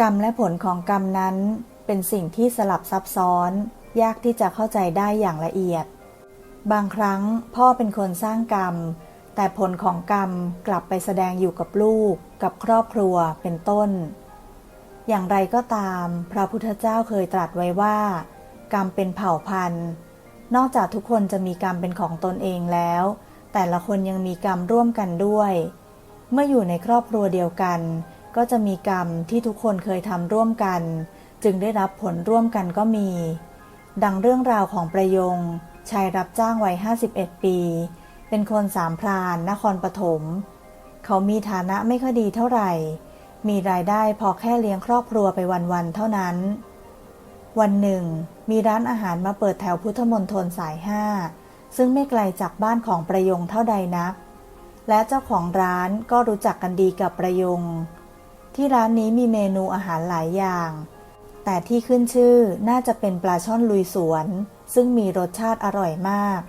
กรรมและผลของกรรมนั้นเป็นสิ่งที่สลับซับซ้อน ยากที่จะเข้าใจได้อย่างละเอียด บางครั้งพ่อเป็นคนสร้างกรรม แต่ผลของกรรมกลับไปแสดงอยู่กับลูก กับครอบครัวเป็นต้น อย่างไรก็ตาม พระพุทธเจ้าเคยตรัสไว้ว่า กรรมเป็นเผ่าพันธุ์ นอกจากทุกคนจะมีกรรมเป็นของตนเองแล้ว แต่ละคนยังมีกรรมร่วมกันด้วย เมื่ออยู่ในครอบครัวเดียวกัน ก็จะมีกรรมที่ทุกคนเคยทำร่วมกัน จึงได้รับผลร่วมกันก็มี ดังเรื่องราวของประยงชายรับจ้างวัย 51 ปี เป็นคนสามพรานนครปฐมเขามีฐานะไม่ค่อยดีเท่าไหร่ มีรายได้พอแค่เลี้ยงครอบครัวไปวันๆเท่านั้น วันหนึ่ง มีร้านอาหารมาเปิดแถวพุทธมณฑลสายห้าซึ่งไม่ไกลจากบ้านของประยงเท่าใดนัก และเจ้าของร้านก็รู้จักกันดีกับประยง ที่ร้านนี้มีเมนูอาหารหลายอย่าง แต่ที่ขึ้นชื่อน่าจะเป็นปลาช่อนลุยสวน ซึ่งมีรสชาติอร่อยมาก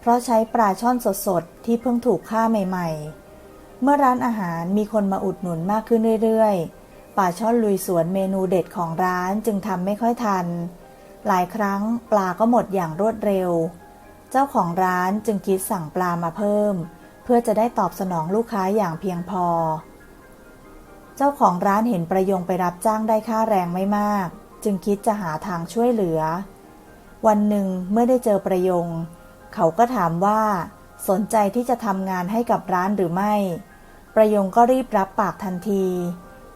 เพราะใช้ปลาช่อนสดๆ ที่เพิ่งถูกฆ่าใหม่ ๆ เมื่อร้านอาหารมีคนมาอุดหนุนมากขึ้นเรื่อยๆ ปลาช่อนลุยสวนเมนูเด็ดของร้านจึงทำไม่ค่อยทัน หลายครั้งปลาก็หมดอย่างรวดเร็ว เจ้าของร้านจึงคิดสั่งปลามาเพิ่ม เพื่อจะได้ตอบสนองลูกค้าอย่างเพียงพอ เจ้าของร้านเห็นประยงไปรับจ้างได้ค่าแรงไม่มาก จึงคิดจะหาทางช่วยเหลือ วันหนึ่งเมื่อได้เจอประยง เขาก็ถามว่า สนใจที่จะทำงานให้กับร้านหรือไม่ ประยงก็รีบรับปากทันที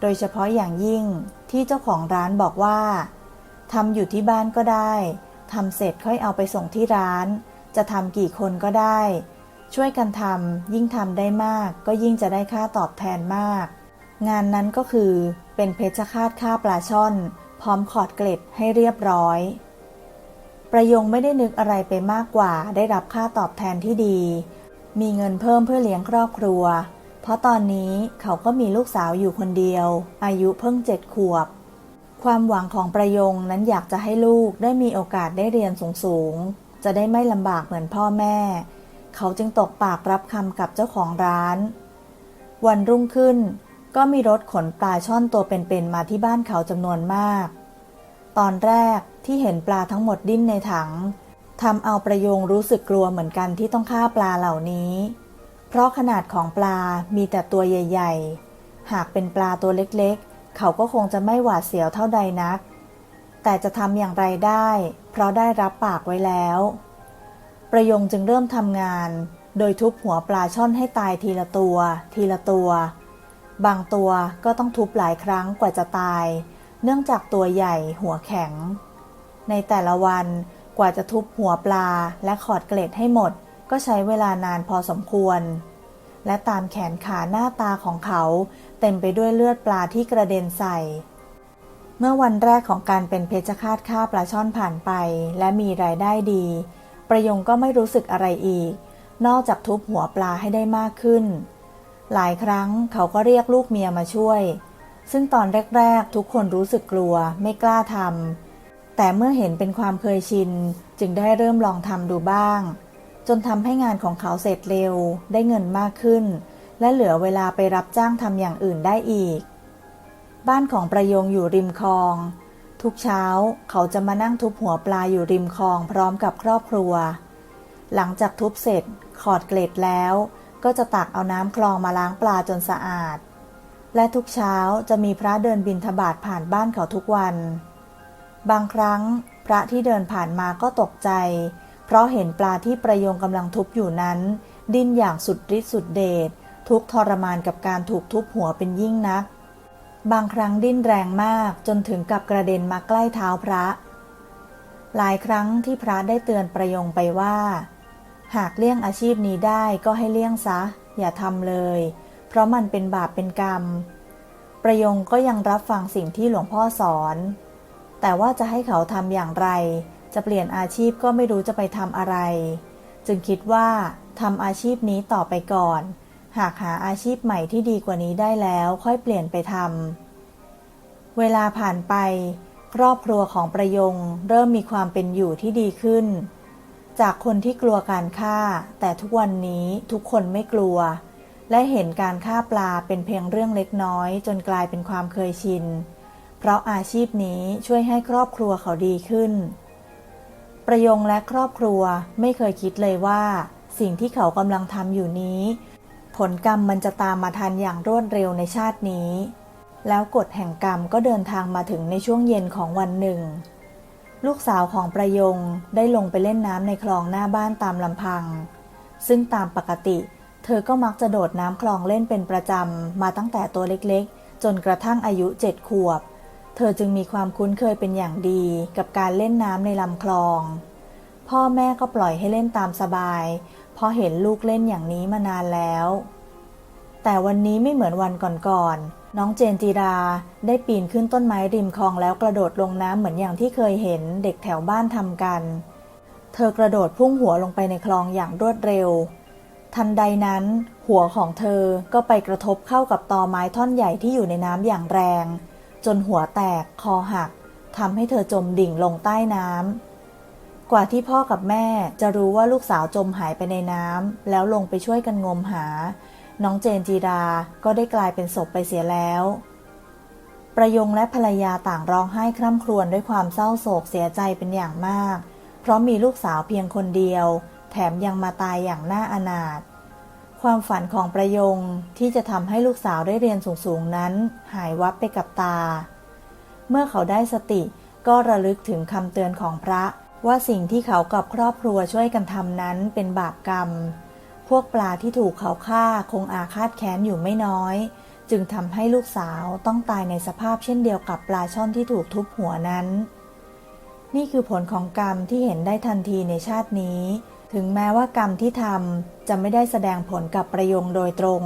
โดยเฉพาะอย่างยิ่งที่เจ้าของร้านบอกว่าทำอยู่ที่บ้านก็ได้ทำเสร็จค่อยเอาไปส่งที่ร้าน จะทำกี่คนก็ได้ ช่วยกันทำยิ่งทำได้มากก็ยิ่งจะได้ค่าตอบแทนมาก งานนั้นก็คือเป็นเพชฌฆาตฆ่าปลาช่อน พร้อมขอดเกล็ดให้เรียบร้อย ประยงไม่ได้นึกอะไรไปมากกว่าได้รับค่าตอบแทนที่ดี มีเงินเพิ่มเพื่อเลี้ยงครอบครัว เพราะตอนนี้เขาก็มีลูกสาวอยู่คนเดียว อายุเพิ่งเจ็ดขวบ ความหวังของประยงนั้นอยากจะให้ลูกได้มีโอกาสได้เรียนสูงๆ จะได้ไม่ลำบากเหมือนพ่อแม่ เขาจึงตกปากรับคำกับเจ้าของร้าน วันรุ่งขึ้น ก็มีรถขนปลาช่อนตัวเป็นๆมาที่บ้านเขาจำนวนมาก ตอนแรกที่เห็นปลาทั้งหมดดิ้นในถังทำเอาประโยงรู้สึกกลัวเหมือนกันที่ต้องฆ่าปลาเหล่านี้ เพราะขนาดของปลามีแต่ตัวใหญ่ ๆ หากเป็นปลาตัวเล็กๆ เขาก็คงจะไม่หวาดเสียวเท่าใดนัก แต่จะทำอย่างไรได้ เพราะได้รับปากไว้แล้ว ประยงจึงเริ่มทำงาน โดยทุบหัวปลาช่อนให้ตายทีละตัว ทีละตัว บางตัวก็ต้องทุบหลายครั้งกว่าจะตาย เนื่องจากตัวใหญ่หัวแข็ง ในแต่ละวันกว่าจะทุบหัวปลาและขอดเกล็ดให้หมด ก็ใช้เวลานานพอสมควร และตามแขนขาหน้าตาของเขา เต็มไปด้วยเลือดปลาที่กระเด็นใส่ เมื่อวันแรกของการเป็นเพชฌฆาตฆ่าปลาช่อนผ่านไป และมีรายได้ดี ประยงก็ไม่รู้สึกอะไรอีก นอกจากทุบหัวปลาให้ได้มากขึ้น หลายครั้งเขาก็เรียกลูกเมียมาช่วย ซึ่งตอนแรก ๆ ทุกคนรู้สึกกลัวไม่กล้าทำแต่เมื่อเห็นเป็นความเคยชิน จึงได้เริ่มลองทำดูบ้าง จนทำให้งานของเขาเสร็จเร็ว ได้เงินมากขึ้น และเหลือเวลาไปรับจ้างทำอย่างอื่นได้อีก บ้านของประยงอยู่ริมคลอง ทุกเช้าเขาจะมานั่งทุบหัวปลาอยู่ริมคลองพร้อมกับครอบครัว หลังจากทุบเสร็จขอดเกล็ดแล้ว ก็จะตักเอาน้ำคลองมาล้างปลาจนสะอาด และทุกเช้าจะมีพระเดินบินทบาทผ่านบ้านเขาทุกวัน บางครั้งพระที่เดินผ่านมาก็ตกใจ เพราะเห็นปลาที่ประยงกำลังทุบอยู่นั้น ดิ้นอย่างสุดฤทธิ์สุดเดชทุกทรมานกับการถูกทุบหัวเป็นยิ่งนัก บางครั้งดิ้นแรงมากจนถึงกับกระเด็นมาใกล้เท้าพระ หลายครั้งที่พระได้เตือนประยงไปว่า หากเลี่ยงอาชีพนี้ได้ก็ให้เลี่ยงซะ อย่าทำเลย เพราะมันเป็นบาปเป็นกรรม ประยงก็ยังรับฟังสิ่งที่หลวงพ่อสอน แต่ว่าจะให้เขาทำอย่างไร จะเปลี่ยนอาชีพก็ไม่รู้จะไปทำอะไร จึงคิดว่าทำอาชีพนี้ต่อไปก่อน หากหาอาชีพใหม่ที่ดีกว่านี้ได้แล้วค่อยเปลี่ยนไปทำเวลาผ่านไป ครอบครัวของประยงเริ่มมีความเป็นอยู่ที่ดีขึ้น จากคนที่กลัวการฆ่า แต่ทุกวันนี้ทุกคนไม่กลัว และเห็นการฆ่าปลาเป็นเพียงเรื่องเล็กน้อย จนกลายเป็นความเคยชิน เพราะอาชีพนี้ช่วยให้ครอบครัวเขาดีขึ้น ประยงและครอบครัวไม่เคยคิดเลยว่า สิ่งที่เขากำลังทำอยู่นี้ ผลกรรมมันจะตามมาทันอย่างรวดเร็วในชาตินี้ แล้วกฎแห่งกรรมก็เดินทางมาถึงในช่วงเย็นของวันหนึ่ง ลูกสาวของประยงได้ลงไปเล่นน้ำในคลองหน้าบ้านตามลำพัง ซึ่งตามปกติ เธอก็มักจะโดดน้ำคลองเล่นเป็นประจำ มาตั้งแต่ตัวเล็กๆ จนกระทั่งอายุเจ็ดขวบ เธอจึงมีความคุ้นเคยเป็นอย่างดีกับการเล่นน้ำในลำคลอง พ่อแม่ก็ปล่อยให้เล่นตามสบาย เพราะเห็นลูกเล่นอย่างนี้มานานแล้ว แต่วันนี้ไม่เหมือนวันก่อนๆ น้องเจนจีราได้ปีนขึ้นต้นไม้ริมคลองแล้วกระโดดลงน้ำเหมือนอย่างที่เคยเห็นเด็กแถวบ้านทำกัน เธอกระโดดพุ่งหัวลงไปในคลองอย่างรวดเร็ว ทันใดนั้น หัวของเธอก็ไปกระทบเข้ากับตอไม้ท่อนใหญ่ที่อยู่ในน้ำอย่างแรง จนหัวแตกคอหักทำให้เธอจมดิ่งลงใต้น้ำ กว่าที่พ่อกับแม่จะรู้ว่าลูกสาวจมหายไปในน้ำแล้วลงไปช่วยกันงมหา น้องเจนจีดาก็ได้กลายเป็นศพไปเสียแล้ว ประยงและภรรยาต่างร้องไห้คร่ำครวญด้วยความเศร้าโศกเสียใจเป็นอย่างมาก เพราะมีลูกสาวเพียงคนเดียว แถมยังมาตายอย่างน่าอนาถ ความฝันของประยงที่จะทำให้ลูกสาวได้เรียนสูงๆนั้น หายวับไปกับตา เมื่อเขาได้สติก็ระลึกถึงคำเตือนของพระว่าสิ่งที่เขากับครอบครัวช่วยกันทำนั้นเป็นบาปกรรม พวกปลาที่ถูกเขาฆ่าคงอาฆาตแค้นอยู่ไม่น้อย จึงทำให้ลูกสาวต้องตายในสภาพเช่นเดียวกับปลาช่อนที่ถูกทุบหัวนั้น นี่คือผลของกรรมที่เห็นได้ทันทีในชาตินี้ ถึงแม้ว่ากรรมที่ทำจะไม่ได้แสดงผลกับประยงโดยตรง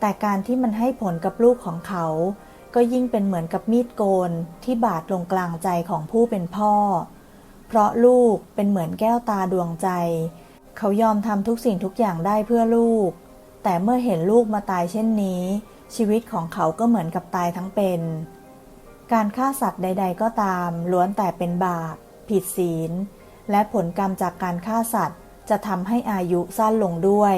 แต่การที่มันให้ผลกับลูกของเขา ก็ยิ่งเป็นเหมือนกับมีดโกนที่บาดลงกลางใจของผู้เป็นพ่อ เพราะลูกเป็นเหมือนแก้วตาดวงใจ เขายอมทำทุกสิ่งทุกอย่างได้เพื่อลูก แต่เมื่อเห็นลูกมาตายเช่นนี้ ชีวิตของเขาก็เหมือนกับตายทั้งเป็น การฆ่าสัตว์ใด ๆ ก็ตาม ล้วนแต่เป็นบาป ผิดศีล และผลกรรมจากการฆ่าสัตว์จะทำให้อายุสั้นลงด้วย